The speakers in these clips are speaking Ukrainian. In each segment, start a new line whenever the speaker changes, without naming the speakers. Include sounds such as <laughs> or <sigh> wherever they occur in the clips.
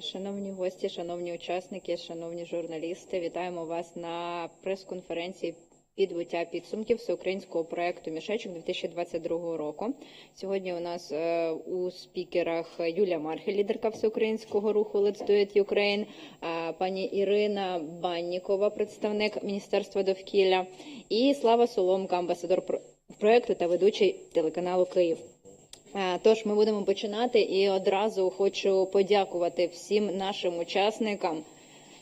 Шановні гості, шановні учасники, шановні журналісти, вітаємо вас на прес-конференції підбиття підсумків всеукраїнського проекту Мішечок 2022 року. Сьогодні у нас е, у спікерах Юлія Мархель, лідерка всеукраїнського руху Let's Do It Ukraine, е, пані Ірина Баннікова, представник Міністерства довкілля, і Слава Соломка, амбасадор проекту та ведучий телеканалу Київ. Е, Тож ми будемо починати і одразу хочу подякувати всім нашим учасникам,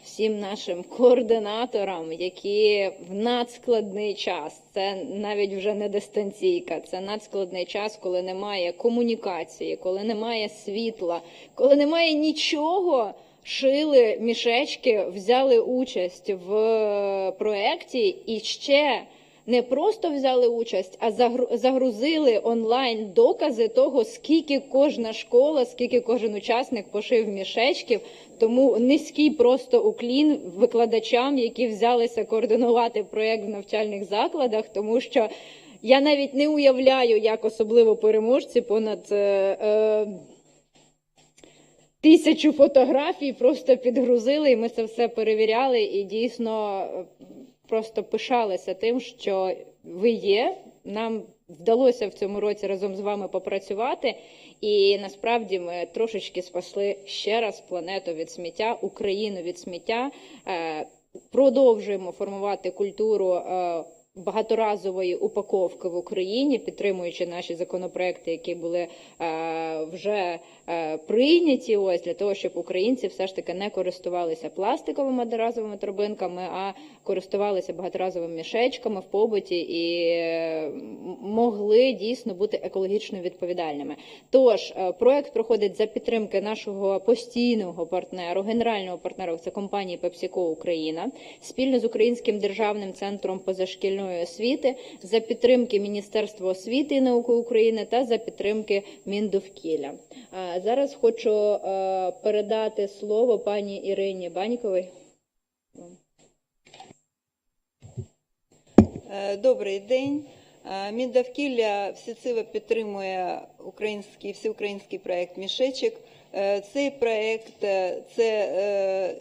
всім нашим координаторам, які в надскладний час, це навіть вже не дистанційка, це надскладний час, коли немає комунікації, коли немає світла, коли немає нічого. Шили мішечки, взяли участь в е, проєкті і ще не просто взяли участь, а загру- загрузили онлайн докази того, скільки кожна школа, скільки кожен учасник пошив мішечків. Тому низький просто уклін викладачам, які взялися координувати проєкт в навчальних закладах, тому що я навіть не уявляю, як особливо переможці понад. е, е, Тисячу фотографій просто підгрузили, і ми це все перевіряли, і дійсно е, просто пишалися тим, що ви є. Нам вдалося в цьому році разом з вами попрацювати, і насправді ми трошечки спасли ще раз планету від сміття, Україну від сміття. Е, Продовжуємо формувати культуру. е, Багаторазової упаковки в Україні, підтримуючи наші законопроекти, які були е, вже прийняті, ось для того, щоб українці все ж таки не користувалися пластиковими одноразовими торбинками, а користувалися багаторазовими мішечками в побуті і е, могли дійсно бути екологічно відповідальними. Тож е, проект проходить за підтримки нашого постійного партнеру, генерального партнеру це компанії PepsiCo Україна, спільно з Українським державним центром позашкільної освіти, за підтримки Міністерства освіти і науки України та за підтримки Міндовкілля. А зараз хочу е, передати слово пані Ірині Баньковій.
Е, Добрий день. Е, Міндовкілля всеціло підтримує український всеукраїнський проект Мішечок. Цей проект це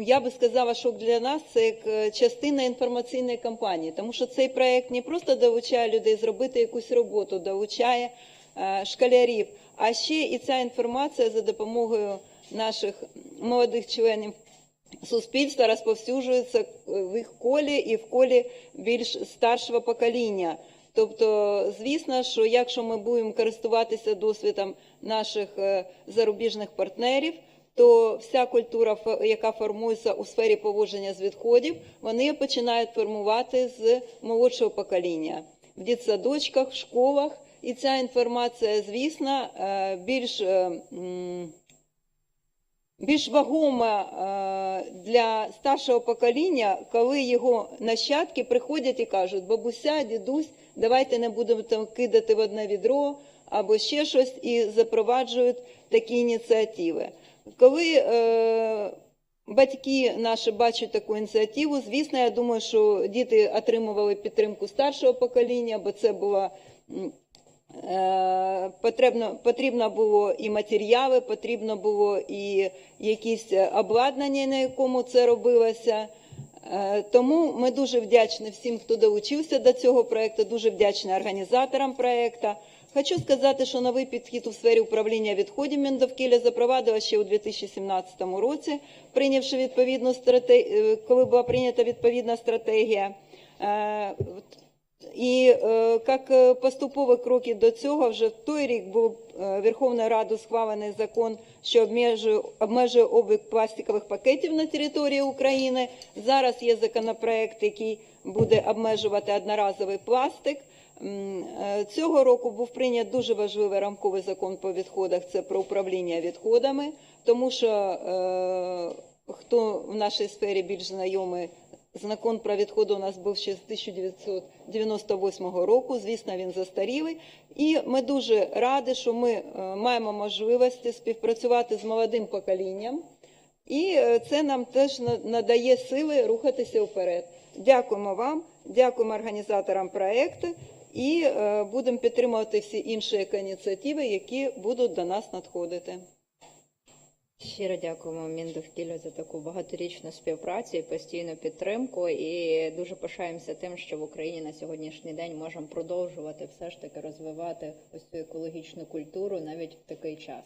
я би сказала, що для нас це як частина інформаційної кампанії, тому що цей проект не просто долучає людей зробити якусь роботу, долучає школярів, а ще і ця інформація за допомогою наших молодих членів суспільства розповсюджується в їх колі і в колі більш старшого покоління. Тобто, звісно, що якщо ми будемо користуватися досвідом наших е, зарубіжних партнерів, то вся культура, яка формується у сфері поводження з відходів, вони починають формувати з молодшого покоління в дитсадочках, в школах. І ця інформація, звісно, е, більш е, більш вагома е, для старшого покоління, коли його нащадки приходять і кажуть, бабуся, дідусь, давайте не будемо там кидати в одне відро або ще щось, і запроваджують такі ініціативи. Коли е, батьки наші бачать таку ініціативу, звісно, я думаю, що діти отримували підтримку старшого покоління, бо це була Потрібно, потрібно було і матеріали, потрібно було і якісь обладнання, на якому це робилося. Е, Тому ми дуже вдячні всім, хто долучився до цього проєкту, дуже вдячні організаторам проєкту. Хочу сказати, що новий підхід у сфері управління відходів Міндовкілля запровадила ще у 2017 році, прийнявши відповідну стратегію, коли була прийнята відповідна стратегія. І е, як е, поступові кроки до цього, вже в той рік був е, Верховною Радою схвалений закон, що обмежує, обмежує обіг пластикових пакетів на території України. Зараз є законопроект, який буде обмежувати одноразовий пластик. Цього року був прийнят дуже важливий рамковий закон по відходах. Це про управління відходами, тому що хто в нашій сфері більш знайомий, закон про відходи у нас був ще з 1998 року. Звісно, він застарілий. І ми дуже раді, що ми е, маємо можливості співпрацювати з молодим поколінням. І е, це нам теж надає сили рухатися вперед. Дякуємо вам, дякуємо організаторам проекту і е, будемо підтримувати всі інші ініціативи, які будуть до нас надходити.
Щиро дякуємо Міндовкіллю за таку багаторічну співпрацю і постійну підтримку. І дуже пишаємося тим, що в Україні на сьогоднішній день можемо продовжувати все ж таки розвивати ось цю екологічну культуру навіть в такий час.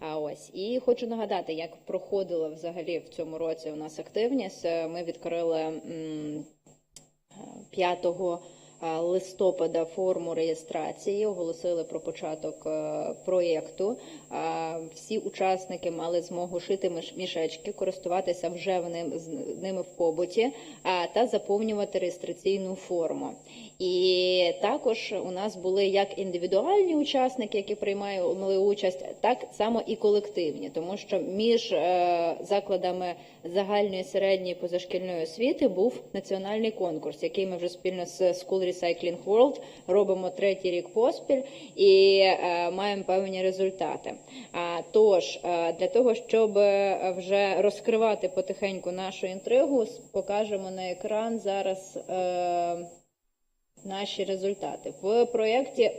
А ось і хочу нагадати, як проходила взагалі в цьому році у нас активність. Ми відкрили м, 5 е, листопада форму реєстрації, оголосили про початок е, проєкту. Е, Всі учасники мали змогу шити міш- мішечки, користуватися вже ними в побуті та заповнювати реєстраційну форму. І також у нас були як індивідуальні учасники, які приймали участь, так само і колективні, тому що між е, закладами загальної середньої позашкільної освіти був національний конкурс, який ми вже спільно з School Recycling World робимо третій рік поспіль і е, маємо певні результати. Тож е, для того, щоб вже розкривати потихеньку нашу інтригу, покажемо на екран зараз. Наші результати в проєкті е,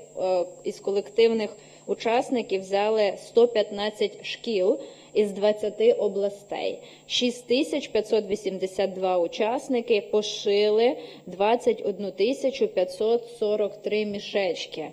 із колективних учасників взяли 115 шкіл із 20 областей. 6582 учасники пошили 21 тисячу 543 мішечки.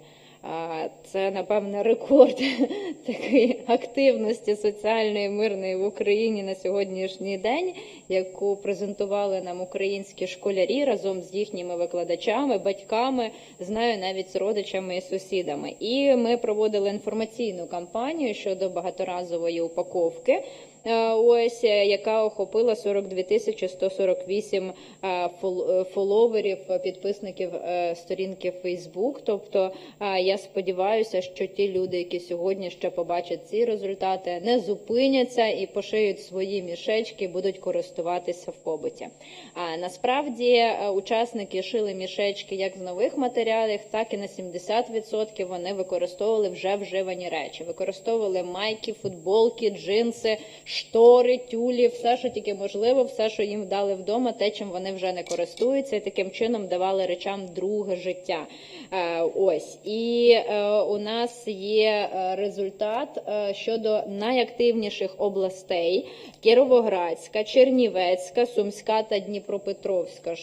Це, напевне, рекорд <laughs> такої активності соціальної мирної в Україні на сьогоднішній день, яку презентували нам українські школярі разом з їхніми викладачами, батьками, знаю навіть з родичами і сусідами. І ми проводили інформаційну кампанію щодо багаторазової упаковки. Е, Ось е, яка охопила 42 тисячі 148 е, фол- фоловерів, підписників сторінки Facebook. Тобто я сподіваюся, що ті люди, які сьогодні ще побачать ці результати, не зупиняться і пошиють свої мішечки, будуть користуватися в побуті. А насправді учасники шили мішечки як з нових матеріалів, так і на 70% вони використовували вже вживані речі. Використовували майки, футболки, джинси, штори, тюлі, все, що тільки можливо, все, що їм вдали вдома, те, чим вони вже не користуються, і таким чином давали речам друге життя. Е, Ось і е, у нас є е, результат щодо найактивніших областей: Кіровоградська, Чернівецька, Сумська та Дніпропетровська.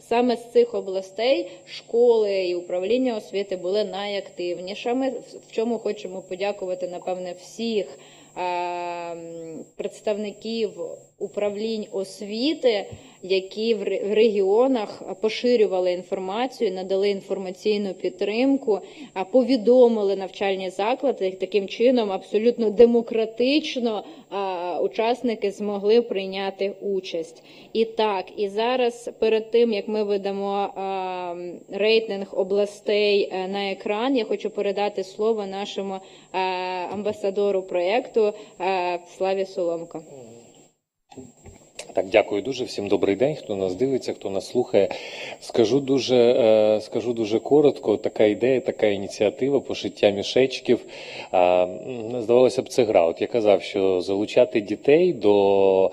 Саме з цих областей школи і управління освіти були найактивнішими. В чому хочемо подякувати, напевне, всіх представників управлінь освіти, які в регіонах поширювали інформацію, надали інформаційну підтримку, а повідомили навчальні заклади. Таким чином, абсолютно демократично учасники змогли прийняти участь. І так, і зараз перед тим як ми видамо рейтинг областей е, на екран, я хочу передати слово нашому амбасадору проєкту е, Славі Соломко.
Так, дякую дуже. Всім добрий день. Хто нас дивиться, хто нас слухає. Скажу дуже, е, скажу дуже коротко. Така ідея, така ініціатива пошиття мішечків. Здавалося б, це гра. От я казав, що залучати дітей до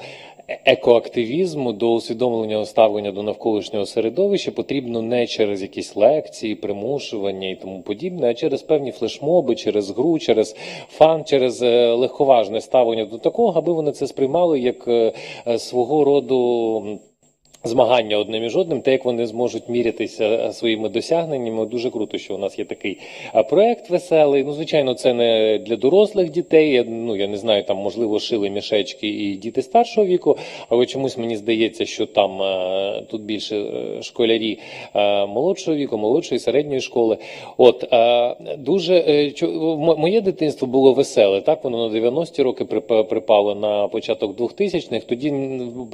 екоактивізму, до усвідомлення ставлення до навколишнього середовища потрібно не через якісь лекції, примушування і тому подібне, а через певні флешмоби, через гру, через фан, через е, легковажне ставлення до такого, аби вони це сприймали як е, е, свого роду. Змагання одним між одним, те, як вони зможуть мірятися е, своїми досягненнями, дуже круто, що у нас є такий е, проект веселий. Ну, звичайно, це не для дорослих дітей. Ну я не знаю, там можливо шили мішечки і діти старшого віку, але чомусь мені здається, що там е, тут більше школярі молодшого віку, молодшої середньої школи. От дуже моє дитинство було веселе. Так воно на 90-ті роки припало на початок 2000-х. Тоді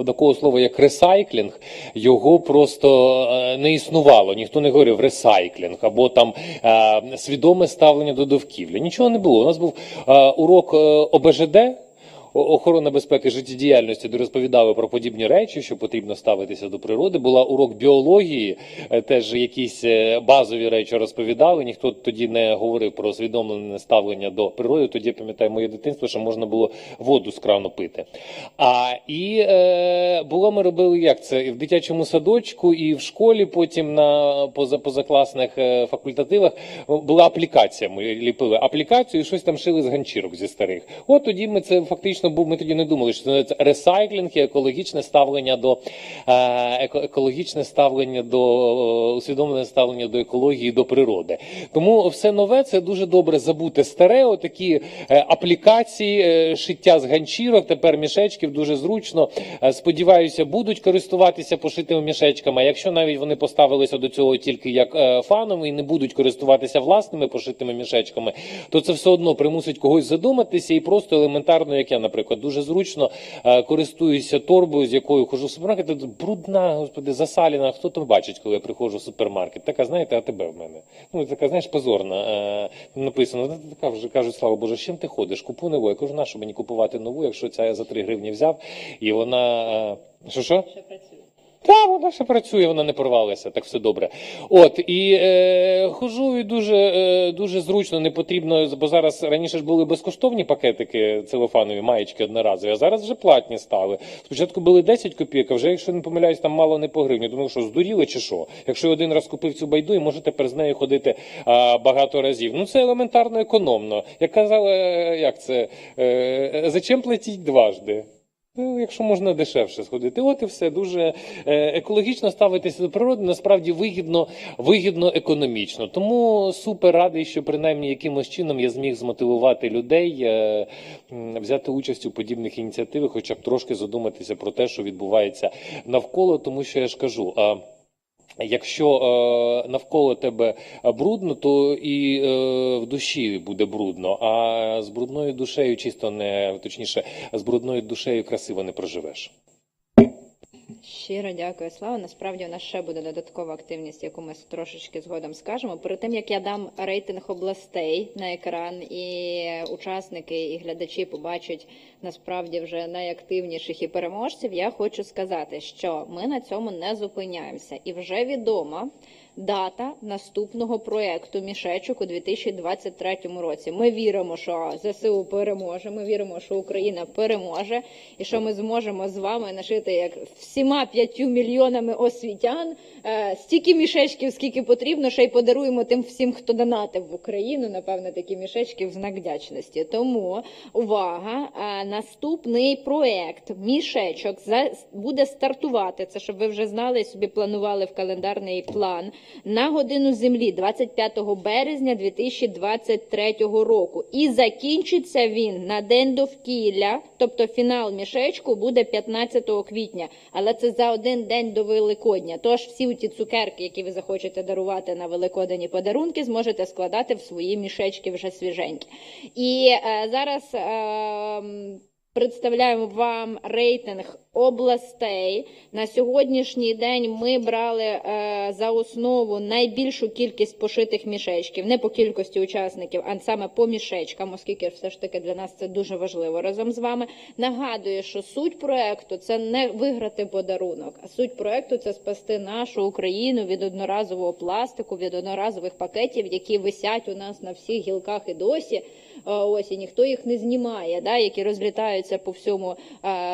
такого слова як ресайклінг його просто е, не існувало. Ніхто не говорив ресайклінг або там е, свідоме ставлення до довкілля. Нічого не було. У нас був е, урок ОБЖД. О- Охорона безпеки життєдіяльності, де розповідали про подібні речі, що потрібно ставитися до природи. Була урок біології, е, теж якісь е, базові речі розповідали. Ніхто тоді не говорив про усвідомлене ставлення до природи. Тоді я пам'ятаю моє дитинство, що можна було воду з крану пити. А і Е, було ми робили як це і в дитячому садочку, і в школі. Потім на поза, позакласних е, факультативах була аплікація. Ми ліпили аплікацію і щось там шили з ганчірок зі старих. От тоді ми це фактично був. Ми тоді не думали, що це ресайклінг і екологічне ставлення до е, еко- екологічне ставлення до е, усвідомлене ставлення до екології, до природи. Тому все нове це дуже добре забути старе. Отакі е, аплікації, шиття з ганчірок, тепер мішечків дуже зручно. Сподіваюся, будуть користуватися пошитими мішечками. Якщо навіть вони поставилися до цього тільки як фанові і не будуть користуватися власними пошитими мішечками, то це все одно примусить когось задуматися і просто елементарно, як я, наприклад, дуже зручно е, користуюся торбою, з якою хожу в супермаркет. Брудна, господи, засаліна. Хто там бачить, коли я приходжу в супермаркет? Така, знаєте, а тебе в мене. Ну, така, знаєш, позорна. Е, написано, «Ну, така вже кажуть, слава Боже, з чим ти ходиш? Купу нову. Я кажу, на що мені купувати нову, якщо ця я за 3 гривні взяв, і вона. е, Що що?
Ще працює.
Та вона ще працює, вона не порвалася, так все добре. От і е, хожу і дуже, е, дуже зручно, не потрібно, бо зараз раніше ж були безкоштовні пакетики целофанові, маєчки одноразові, а зараз вже платні стали. Спочатку були 10 копійок, а вже, якщо не помиляюсь, там мало не по гривні. Думаю, що здуріли чи що? Якщо я один раз купив цю байду, і може тепер з нею ходити а, багато разів. Ну це елементарно економно. Як казали, е, як це? Е, зачем платіть дважди? Ну, якщо можна дешевше сходити, от і все дуже е, екологічно ставитися до природи насправді вигідно, вигідно економічно. Тому супер радий, що принаймні якимось чином я зміг змотивувати людей е, взяти участь у подібних ініціативах, хоча б трошки задуматися про те, що відбувається навколо, тому що я ж кажу. Якщо е, навколо тебе брудно, то і е, в душі буде брудно. А з брудною душею, чисто не точніше, з брудною душею красиво не проживеш.
Щиро дякую, Слава. Насправді у нас ще буде додаткова активність, яку ми трошечки згодом скажемо. Перед тим як я дам рейтинг областей на екран, і учасники і глядачі побачать насправді вже найактивніших і переможців. Я хочу сказати, що ми на цьому не зупиняємося, і вже відома дата наступного проекту мішечок у 2023 році. Ми віримо, що ЗСУ переможе. Ми віримо, що Україна переможе, і що ми зможемо з вами нашити як всіма п'ятью мільйонами освітян е, стільки мішечків, скільки потрібно, ще й подаруємо тим всім, хто донатив в Україну. Напевно, такі мішечки в знак вдячності. Тому увага! е, Наступний проект мішечок буде стартувати. Це щоб ви вже знали собі планували в календарний план на годину землі 25 березня 2023 року. І закінчиться він на день довкілля, тобто фінал мішечку буде 15 квітня, але це за один день до Великодня. Тож всі ті цукерки, які ви захочете дарувати на великодені подарунки, зможете складати в свої мішечки вже свіженькі. І е, зараз. Е, Представляємо вам рейтинг областей. На сьогоднішній день ми брали е, за основу найбільшу кількість пошитих мішечків, не по кількості учасників, а саме по мішечкам, оскільки все ж таки для нас це дуже важливо разом з вами. Нагадую, що суть проекту це не виграти подарунок, а суть проекту це спасти нашу Україну від одноразового пластику, від одноразових пакетів, які висять у нас на всіх гілках і досі. Ось і ніхто їх не знімає, да, які розлітаються по всьому,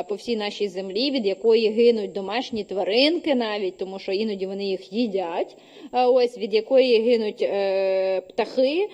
по всій нашій землі, від якої гинуть домашні тваринки, навіть тому що іноді вони їх їдять. Ось від якої гинуть е, птахи.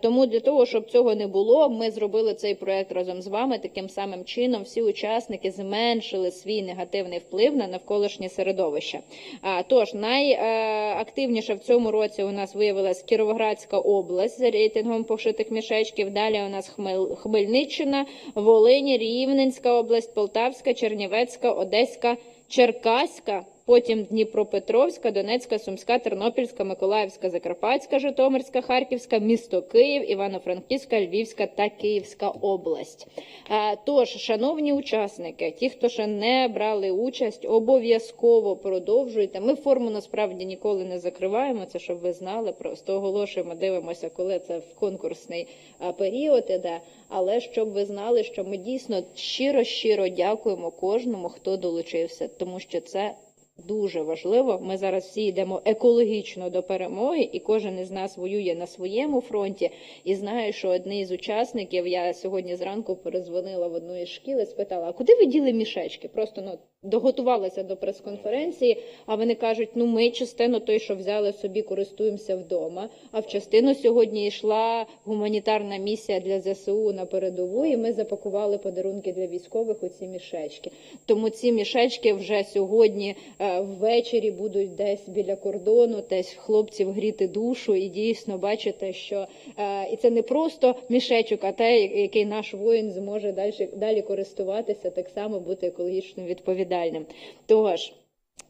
Тому для того, щоб цього не було, ми зробили цей проект разом з вами. Таким самим чином всі учасники зменшили свій негативний вплив на навколишнє середовище. А, Тож найактивніше в цьому році у нас виявилась Кіровоградська область за рейтингом пошитих мішечків. Далі у нас Хмел- Хмельниччина, Волинь, Рівненська область, Полтавська, Чернівецька, Одеська, Черкаська. Потім Дніпропетровська, Донецька, Сумська, Тернопільська, Миколаївська, Закарпатська, Житомирська, Харківська, місто Київ, Івано-Франківська, Львівська та Київська область. Е, Тож, шановні учасники, ті, хто ще не брали участь, обов'язково продовжуйте. Ми форму насправді ніколи не закриваємо. Це щоб ви знали. Просто оголошуємо, дивимося, коли це в конкурсний е, період іде. Але щоб ви знали, що ми дійсно щиро щиро дякуємо кожному, хто долучився, тому що це. Дуже важливо. Ми зараз всі йдемо екологічно до перемоги, і кожен із нас воює на своєму фронті. І знаю, що одний з учасників я сьогодні зранку перезвонила в одну із шкіл і спитала: а куди ви діли мішечки? Просто ну доготувалися до прес-конференції, а вони кажуть, ну ми частину той, що взяли собі, користуємося вдома. А в частину сьогодні йшла гуманітарна місія для ЗСУ на передову, і ми запакували подарунки для військових у ці мішечки. Тому ці мішечки вже сьогодні е, ввечері будуть десь біля кордону, десь хлопців гріти душу, і дійсно бачите, що е, і це не просто мішечок, а те, який наш воїн зможе далі, далі користуватися, так само бути екологічно відповідальним. Тож.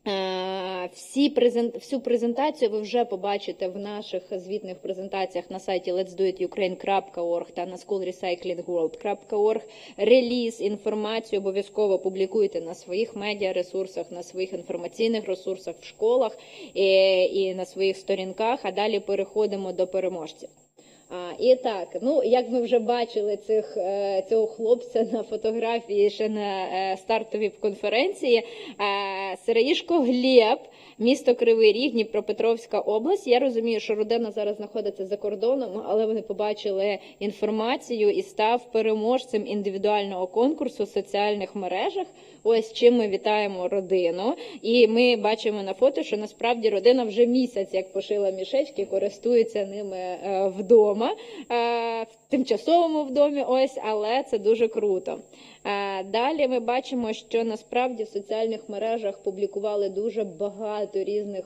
Е, Всі презент, всю презентацію ви вже побачите в наших звітних презентаціях на сайті letsdoitukraine.org та на schoolrecyclingworld.org. Реліз, інформацію обов'язково публікуйте на своїх медіаресурсах, на своїх інформаційних ресурсах в школах і, і на своїх сторінках. А далі переходимо до переможців. І так, ну як ми вже бачили цих, е, цього хлопця на фотографії ще на е, стартовій конференції, е, Сироїшко Глєб, місто Кривий Ріг, Дніпропетровська область. Я розумію, що родина зараз знаходиться за кордоном, але вони побачили інформацію і став переможцем індивідуального конкурсу в соціальних мережах. Ось чим ми вітаємо родину. І ми бачимо на фото, що насправді родина вже місяць як пошила мішечки, користується ними е, вдома, е, в тимчасовому вдомі. Ось, але це дуже круто. Е, Далі ми бачимо, що насправді в соціальних мережах публікували дуже багато різних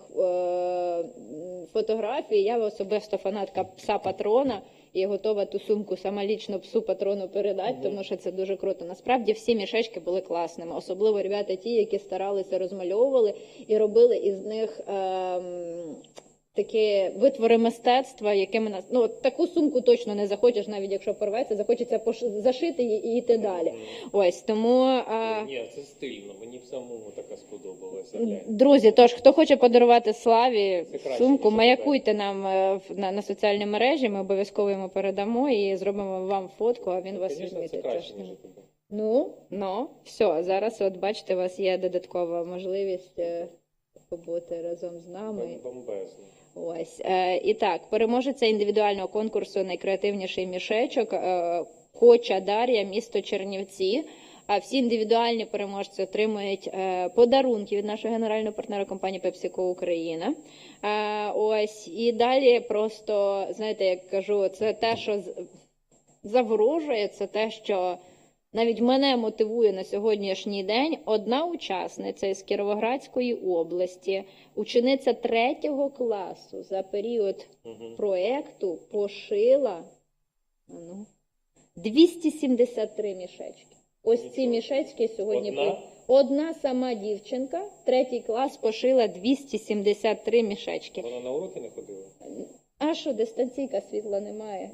фотографій. Я особисто фанатка пса патрона. І готова ту сумку сама лічно псу патрону передати, тому що це дуже круто. Насправді всі мішечки були класними, особливо ребята ті, які старалися розмальовували і робили із них ем, такі витвори мистецтва, якими нас ну от таку сумку точно не захочеш, навіть якщо порветься, захочеться пош- зашити і йти далі. Ось тому. Е,
Ні, це стильно, мені б самому така сподобалася.
Друзі, тож хто хоче подарувати славі
краще,
сумку, маякуйте нам е, в- на, на соціальні мережі. Ми обов'язково йому передамо і зробимо вам фотку, а він вас
Звісно,
відмітить. Ну, ну, все, зараз от бачите, у вас є додаткова можливість е, побути разом з нами.
Бомбезно.
Ось е, і так, переможеця індивідуального конкурсу Найкреативніший мішечок е, Коча Дар'я, місто Чернівці. А всі індивідуальні переможці отримують е, подарунки від нашого генерального партнера компанії PepsiCo Україна. Е, ось і далі просто знаєте, як кажу, це те, що заворожує, це те, що навіть мене мотивує на сьогоднішній день одна учасниця із Кіровоградської області, учениця третього класу за період
Мгм.
проекту пошила ну, 273 мішечки. Ось ці мішечки сьогодні
Одна?
одна сама дівчинка, третій клас пошила 273 мішечки.
Вона на уроки не ходила?
А що, дистанційка світла немає?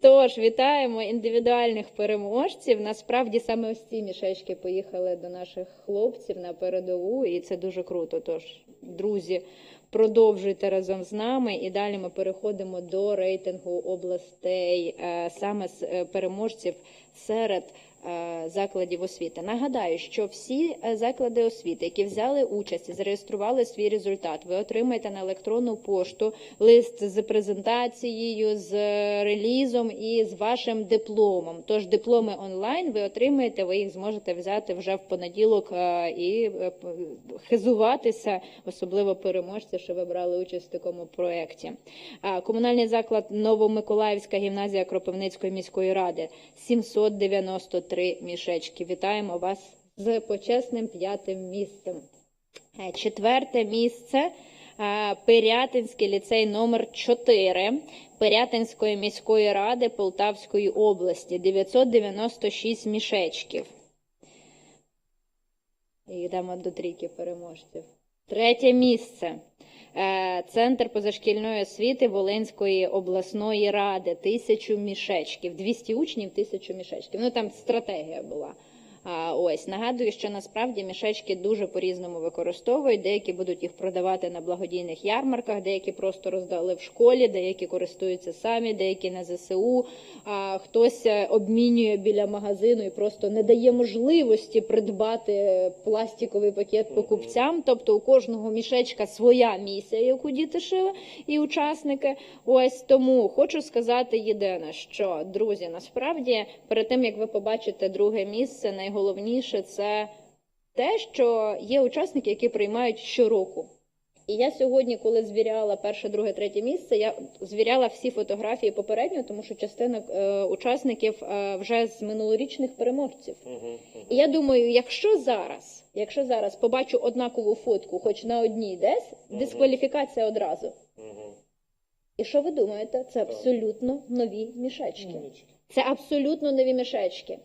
Тож вітаємо індивідуальних переможців. Насправді саме ось ці мішечки поїхали до наших хлопців на передову, і це дуже круто. Тож, друзі, продовжуйте разом з нами. І далі ми переходимо до рейтингу областей, е, саме з е, переможців серед закладів освіти. Нагадаю, що всі е, заклади освіти, які взяли участь і зареєстрували свій результат, ви отримаєте на електронну пошту лист з презентацією, з релізом і з вашим дипломом. Тож дипломи онлайн ви отримаєте, ви їх зможете взяти вже в понеділок е, і е, хизуватися, особливо переможці, що ви брали участь в такому проєкті. Комунальний заклад Новомиколаївська гімназія Кропивницької міської ради 793 мішечки. Вітаємо вас з почесним п'ятим місцем. Е, Четверте місце е, Пирятинський ліцей номер 4 Пирятинської міської ради Полтавської області 996 мішечків. Йдемо до трійки переможців. Третє місце. Е, Центр позашкільної освіти Волинської обласної ради. Тисячу мішечків. 200 учнів, тисячу мішечків. Ну там стратегія була. Ось нагадую, що насправді мішечки дуже по-різному використовують. Деякі будуть їх продавати на благодійних ярмарках, деякі просто роздали в школі, деякі користуються самі, деякі на ЗСУ. А хтось е, обмінює біля магазину і просто не дає можливості придбати пластиковий пакет покупцям. Тобто у кожного мішечка своя місія, яку діти шили і учасники. Ось тому хочу сказати єдине, що друзі, насправді перед тим як ви побачите друге місце, найголовніше це те, що є учасники, які приймають щороку. І я сьогодні, коли звіряла перше, друге, третє місце, я звіряла всі фотографії попередньо, тому що частина е, учасників е, вже з минулорічних переможців. І я думаю, якщо зараз, якщо зараз побачу однакову фотку, хоч на одній десь, дискваліфікація одразу. І що ви думаєте? Це абсолютно нові мішечки. Це абсолютно нові мішечки.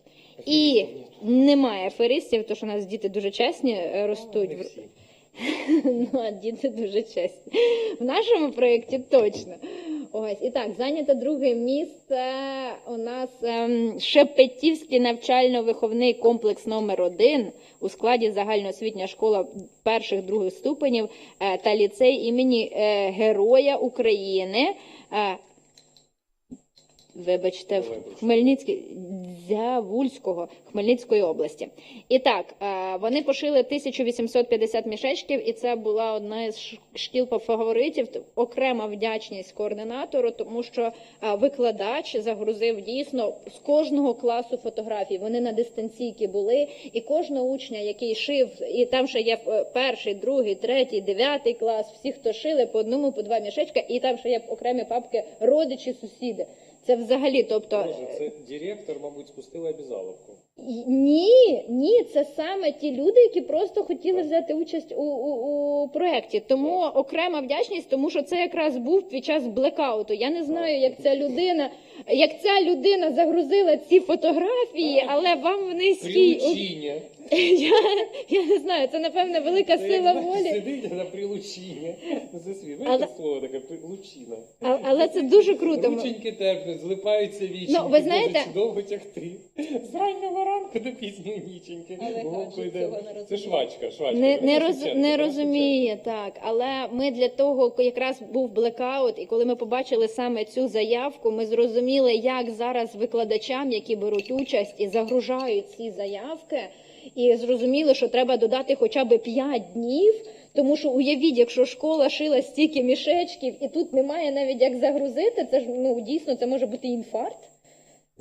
І немає аферистів, тому що у нас діти дуже чесні е, ростуть. <laughs> Ну, а діти дуже чесні. В нашому проєкті точно. Ось і так, зайнято друге місце. У нас ем, Шепетівський навчально-виховний комплекс номер 1 у складі загальноосвітня школа перших других ступенів е, та ліцей імені е, Героя України. Е, Вибачте, в Хмельницькій Дзявульського Хмельницької області. І так, вони пошили 1850 мішечків, і це була одна із шкіл по фаворитів. Окрема вдячність координатору, тому що викладач загрузив дійсно з кожного класу фотографій. Вони на дистанційки були, і кожного учня, який шив, і там ще є е, перший, другий, третій, дев'ятий клас, всі, хто шили по одному, по два мішечка, і там ще є окремі папки родичі, сусіди. Це взагалі, тобто.
Боже, це директор, мабуть, спустила обязаловку.
Ні, ні, це саме ті люди, які просто хотіли взяти участь у, у, у проєкті. Тому окрема вдячність, тому що це якраз був під час блекауту. Я не знаю, як ця людина, як ця людина загрузила ці фотографії, але вам в низькій
Прилучіння. <laughs>
я, я не знаю. Це напевне велика
Це
сила
як,
волі.
Сидить на прилучіння. Це свій.
Але-
слово таке прилучина.
А- але це дуже круто.
Рученьки терплять, злипаються віченьки.
Ну, ви знаєте-
довго тягти. До пізньої ніченьки.
Але
Вовко
кажуть,
йде.
цього не
Це швачка, швачка.
не, не, роз, не розуміє так. Але ми для того якраз був блекаут, і коли ми побачили саме цю заявку, ми зрозуміли, як зараз викладачам, які беруть участь і загружають ці заявки, і зрозуміли, що треба додати хоча б 5 днів. Тому що уявіть, якщо школа шила стільки мішечків, і тут немає навіть як загрузити, це ж ну дійсно це може бути інфаркт.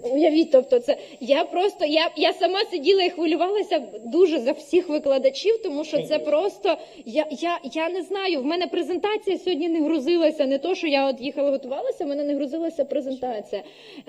Уявіть, тобто, це я просто я, я сама сиділа і хвилювалася дуже за всіх викладачів, тому що це просто я, я, я не знаю. В мене презентація сьогодні не грузилася. Не то, що я от їхала, готувалася, в мене не грузилася презентація.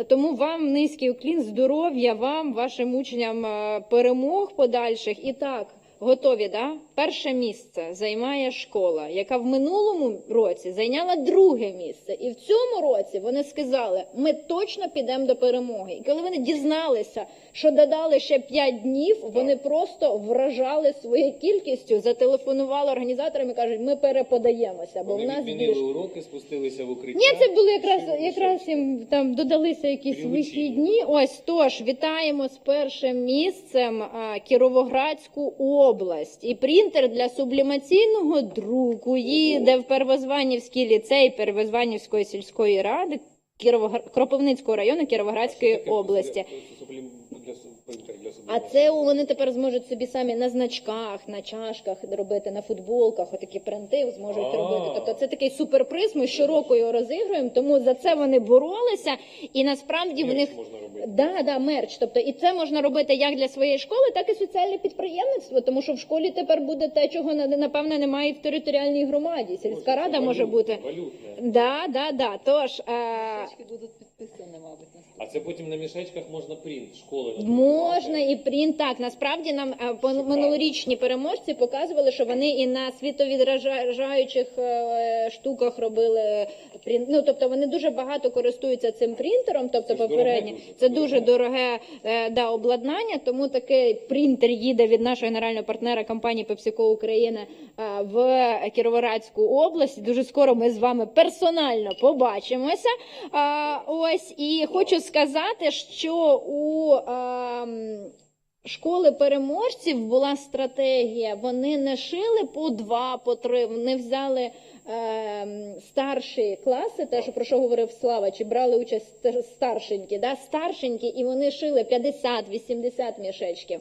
Тому вам низький уклін, здоров'я, вам, вашим учням е, перемог подальших. І так, готові, да? Перше місце займає школа, яка в минулому році зайняла друге місце. І в цьому році вони сказали, ми точно підемо до перемоги. І коли вони дізналися, що додали ще 5 днів, вони просто вражали своєю кількістю, зателефонували організаторам і кажуть, ми переподаємося, бо
Вони
в нас
відмінили
більше.
уроки, спустилися в укриття.
Ні, це були якраз якраз їм там додалися якісь вихідні. Ось тож вітаємо з першим місцем а, Кіровоградську область. І принтер для сублімаційного друку їде в Первозванівський ліцей Первозванівської сільської ради Кіровогр... Кропивницького району Кіровоградської області.
сублім- принтер, для
А це вони тепер зможуть собі самі на значках, на чашках робити, на футболках, отакі принти зможуть
А.
робити. Тобто це такий суперприз, ми щороку його розігруємо, тому за це вони боролися. І насправді в
Мерч
них
можна робити.
Да, да, мерч. Тобто, і це можна робити як для своєї школи, так і соціальне підприємництво, тому що в школі тепер буде те, чого на- напевне немає і в територіальній громаді. Сільська рада може бути.
Валютне.
Да, да, да. Тож е,
Мішечки будуть підписані, мабуть.
А це потім на мішечках можна принт школи.
Можна і принт так. Насправді нам е, по- минулорічні переможці показували, що вони і на світовідражаючих е, штуках робили принт. Ну тобто вони дуже багато користуються цим принтером. Тобто,
Це ж
попередні
дуже,
це дуже
дороге.
е, да, обладнання. Тому такий принтер їде від нашого генерального партнера компанії PepsiCo Україна е, в Кіровоградську область. Дуже скоро ми з вами персонально побачимося. А, ось і хочу сказати, що у ем, школи переможців була стратегія. Вони не шили по два, по три. Вони взяли е, старші класи, те, що про що говорив Слава, чи брали участь стар- старшенькі, да? старшенькі, і вони шили 50-80 мішечків.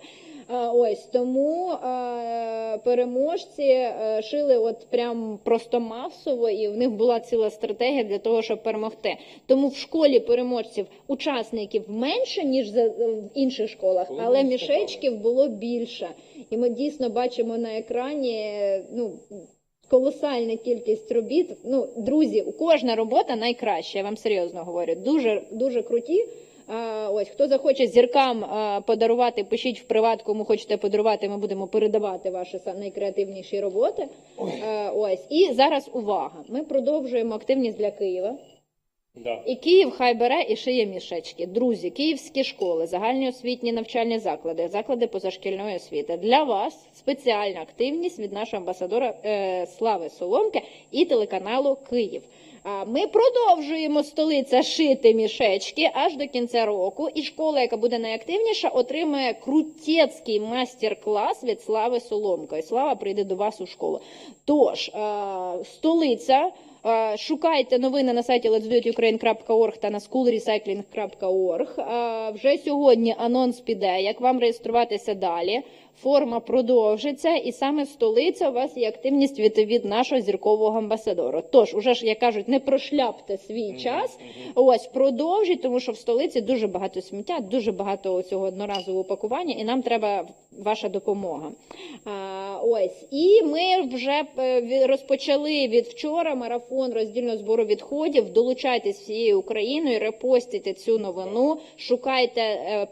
Ось тому е, переможці е, шили от прям просто масово, і в них була ціла стратегія для того, щоб перемогти. Тому в школі переможців учасників менше ніж в інших школах, але мішечків було більше. І ми дійсно бачимо на екрані е, ну. Колосальна кількість робіт. Ну, друзі, у кожна робота найкраща. Я вам серйозно говорю. Дуже дуже круті. Ось хто захоче зіркам подарувати, пишіть в приват, кому хочете подарувати. Ми будемо передавати ваші найкреативніші роботи. Ось і зараз увага. Ми продовжуємо активність для Києва.
Да.
І Київ хай бере і шиє мішечки. Друзі, київські школи, загальні освітні навчальні заклади, заклади позашкільної освіти. Для вас спеціальна активність від нашого амбасадора е, Слави Соломки і телеканалу Київ. А Ми продовжуємо столиця шити мішечки аж до кінця року. І школа, яка буде найактивніша, отримає крутецький майстер-клас від Слави Соломко. І Слава прийде до вас у школу. Тож, е, столиця. Е, Шукайте новини на сайті let'sdoitukraine.org та на schoolrecycling.org. Е, Вже сьогодні анонс піде, як вам реєструватися далі. Форма продовжиться, і саме столиця у вас є активність від, від нашого зіркового амбасадора. Тож, уже ж як кажуть, не прошляпте свій час. Ось продовжіть, тому що в столиці дуже багато сміття, дуже багато цього одноразового пакування, і нам треба ваша допомога. А, ось і ми вже е, розпочали від вчора марафон роздільного збору відходів. Долучайтесь всією Україною, репостіть цю новину, шукайте.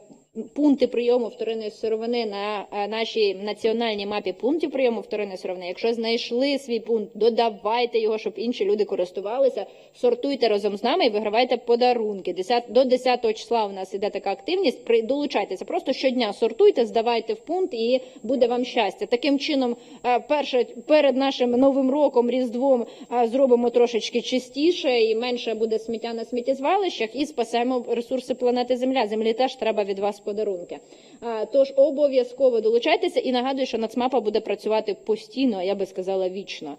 Пункти прийому вторинної сировини на е, нашій національній мапі пунктів прийому вторинної сировини. Якщо знайшли свій пункт, додавайте його, щоб інші люди користувалися. Сортуйте разом з нами і вигравайте подарунки. 10, до 10 числа у нас іде така активність. При долучайтеся. Просто щодня сортуйте, здавайте в пункт, і буде вам щастя. Таким чином, е, перше перед нашим новим роком, різдвом, е, зробимо трошечки чистіше і менше буде сміття на сміттєзвалищах, і спасемо ресурси планети Земля. Землі теж треба від вас подарунки. Тож обов'язково долучайтеся і нагадую, що Нацмапа буде працювати постійно, а я би сказала вічно.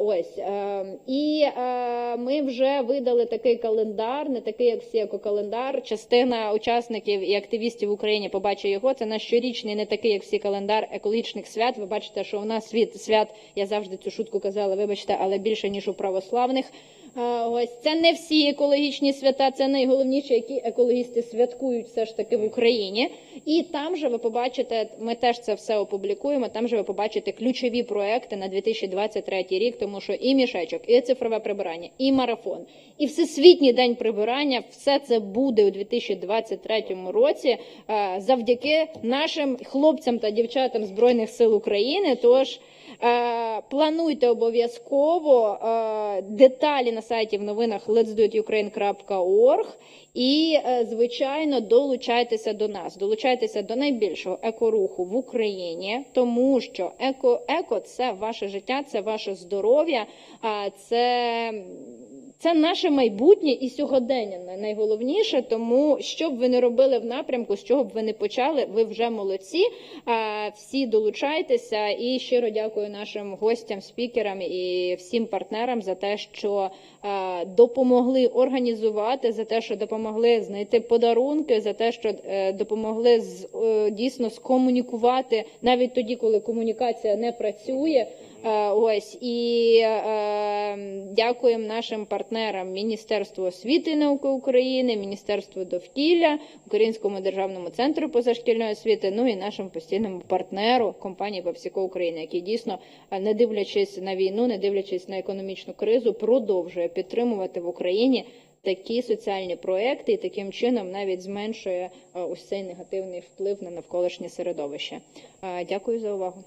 Ось і ми вже видали такий календар, не такий, як всі календар. Частина учасників і активістів в Україні побачить його. Це наш щорічний, не такий, як всі календар екологічних свят. Ви бачите, що у нас світ свят. Я завжди цю шутку казала, вибачте, але більше ніж у православних. Ось це не всі екологічні свята, це найголовніші, які екологісти святкують все ж таки в Україні. І там же ви побачите, ми теж це все опублікуємо. Там же ви побачите ключові проекти на 2023 рік, тому що і мішечок, і цифрове прибирання, і марафон, і всесвітній день прибирання. Все це буде у 2023 році е, завдяки нашим хлопцям та дівчатам збройних сил України. Тож. Е, Плануйте обов'язково е, деталі на сайті в новинах let'sdoitukraine.org і, е, звичайно, долучайтеся до нас. Долучайтеся до найбільшого екоруху в Україні, тому що еко, еко це ваше життя, це ваше здоров'я, а це. Це наше майбутнє і сьогодення найголовніше. Тому що б ви не робили в напрямку, з чого б ви не почали, ви вже молодці. Всі долучайтеся і щиро дякую нашим гостям, спікерам і всім партнерам за те, що а, допомогли організувати, за те, що допомогли знайти подарунки, за те, що е, допомогли з е, дійсно скомунікувати навіть тоді, коли комунікація не працює. Ось і е, дякуємо нашим партнерам Міністерству освіти і науки України, Міністерству довкілля, Українському державному центру позашкільної освіти, ну і нашому постійному партнеру компанії PepsiCo України, який дійсно, е, не дивлячись на війну, не дивлячись на економічну кризу, продовжує підтримувати в Україні такі соціальні проекти і таким чином навіть зменшує е, ось цей негативний вплив на навколишнє середовище. Е, Дякую за увагу.